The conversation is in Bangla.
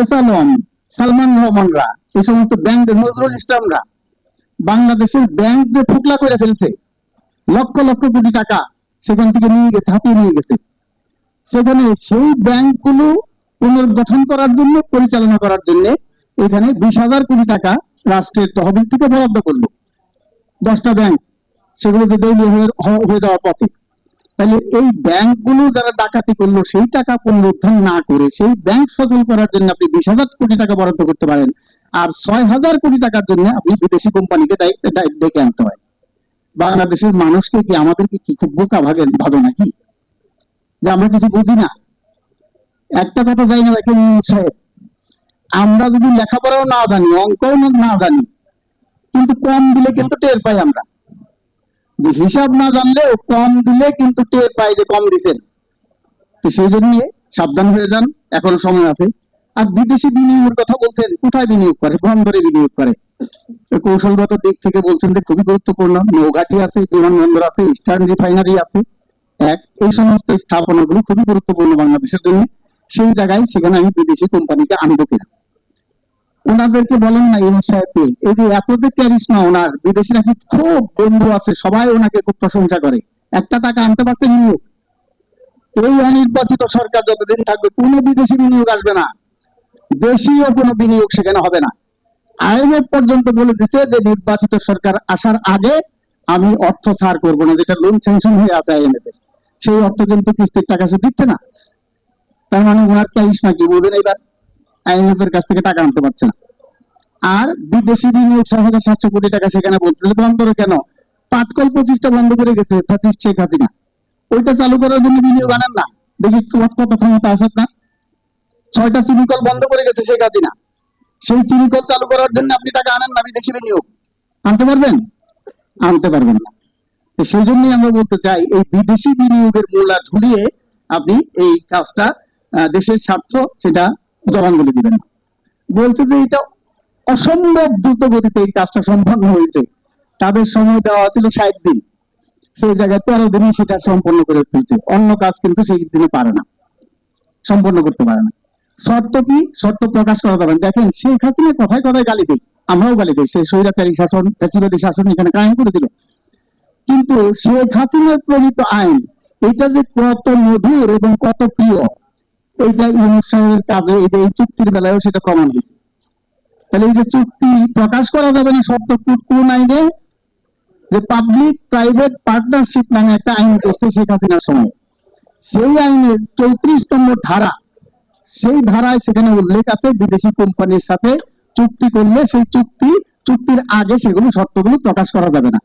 এস সালমান রহমানরা এই সমস্ত ব্যাংক নজরুল ইসলামরা। বাংলাদেশের ব্যাংক যে ফুকলা করে ফেলছে, লক্ষ লক্ষ কোটি টাকা সেখান থেকে নিয়ে গেছে, হাতিয়ে নিয়ে গেছে। সেখানে সেই ব্যাংকগুলো পুনর্গঠন করার জন্য, পরিচালনা করার জন্য এখানে বিশ হাজার কোটি টাকা রাষ্ট্রের তহবিল থেকে বরাদ্দ করল। দশটা ব্যাংক, সেগুলো যে হ- হয়ে যাওয়ার পথে। তাহলে এই ব্যাংকগুলো যারা ডাকাতি করল, সেই টাকা পুনরুদ্ধার না করে, সেই ব্যাংক সচল করার জন্য আপনি বিশ হাজার কোটি টাকা বরাদ্দ করতে পারেন। আর ছয় হাজার কোটি টাকার জন্য আপনি বিদেশি কোম্পানিকে ডেকে আনতে হয়। বাংলাদেশের মানুষকে কি আমাদেরকে কি খুব বোকা ভাবে ভাবে নাকি? যে আমরা কিছু বুঝি না। একটা কথা যাই না দেখেন সাহেব, আমরা যদি লেখাপড়াও না জানি, অঙ্কও না জানি, কিন্তু কম দিলে কিন্তু টের পাই আমরা। যে হিসাব না জানলেও কম দিলে কিন্তু টের পাই যে কম দিছেন। তো সেই জন্য সাবধান হয়ে যান, এখনও সময় আছে। আর বিদেশি বিনিয়োগের কথা বলছেন, কোথায় বিনিয়োগ করে? বন্দরে বিনিয়োগ করে। কৌশলগত দিক থেকে বলছেন যে খুবই গুরুত্বপূর্ণ। নৌঘাটি আছে, বিমানবন্দর আছে, ইস্টার্ন রিফাইনারি আছে। এক, এই সমস্ত স্থাপনাগুলো খুবই গুরুত্বপূর্ণ বাংলাদেশের জন্য। সেই জায়গায় সেখানে আমি বিদেশি কোম্পানিকে আনব কিনা। ওনাদেরকে বলেন না ইউনুস সাহেবকে, এই যে এত যে ক্যারিসমা ওনার বিদেশি নাকি খুব বন্ধু আছে, সবাই ওনাকে খুব প্রশংসা করে। একটা টাকা আনতে পারছে বিনিয়োগ। এই অনির্বাচিত সরকার যতদিন থাকবে, কোনো বিদেশি বিনিয়োগ আসবে না। দেশীয় কোনো বিনিয়োগ সেখানে হবে না। আইএমএফ পর্যন্ত বলে দিচ্ছে যে নির্বাচিত সরকার আসার আগে আমি অর্থ ছাড় করব না, যেটা লোন স্যাংশন হয়ে আছে আইএমএফ এর। সেই অর্থ কিন্তু কিস্তির টাকা সে দিচ্ছে না। তার মানে ওনার ক্যারিসমা কি, বুঝেন এবার আইএমএফ এর কাছ থেকে টাকা আনতে পারছে না। আর বিদেশি বিনিয়োগ হাজার সাতশো কোটি টাকা সেখানে বলছে যে বন্ধ কেন? পাটকল পঁচিশটা বন্ধ করে গেছে ফ্যাসিস্ট শেখ হাসিনা। ওইটা চালু করার জন্য বিনিয়োগ আনেন না। দেখি কত ক্ষমতা আছে আপনার ছয়টা চিনিকল বন্ধ করে গেছে শেখ হাসিনা। সেই চিনিকল চালু করার জন্য আপনি টাকা আনেন না বিদেশি বিনিয়োগ। আনতে পারবেন? আনতে পারবেন না। সেই জন্যই আমরা বলতে চাই, এই বিদেশি বিনিয়োগের মূল্যা ঝুলিয়ে আপনি এই কাজটা দেশের স্বার্থ সেটা জবানগুলি দিবেন। বলছে যে এটা অসম্ভব দ্রুত গতিতে এই কাজটা সম্পন্ন হয়েছে। তাদের সময় দেওয়া ছিল ষাট দিন। সেই জায়গায় তেরো দিনই সেটা সম্পন্ন করে ফেলছে। অন্য কাজ কিন্তু সেই দিনে পারে না। সম্পন্ন করতে পারে না। শর্ত কি? শর্ত প্রকাশ করা যাবে দেখেন, শেখ হাসিনা কথায় কথায় গালি দিই আমরাও গালি দিই। সেই স্বৈরাচারী শাসন, ফ্যাসিবাদী শাসন এখানে কায়েম করেছিল। কিন্তু শেখ হাসিনার প্রণীত আইন, এটা যে কত মধুর এবং কত প্রিয় এইটা ইউনুস সাহেবের কাজে, এই যে এই চুক্তির বেলায়ও সেটা প্রমাণ হয়েছে। তাহলে এই যে চুক্তি প্রকাশ করা যাবে না কোন- কোন আইনে? যে পাবলিক প্রাইভেট পার্টনারশিপ নামে একটা আইন করছে শেখ হাসিনার সময় সেই আইনের চৌত্রিশ নম্বর ধারা, সেই ধারায় সেখানে উল্লেখ আছে বিদেশি কোম্পানির সাথে চুক্তি করলে সেই চুক্তি, চুক্তির আগে সেগুলো শর্তগুলো প্রকাশ করা যাবে না।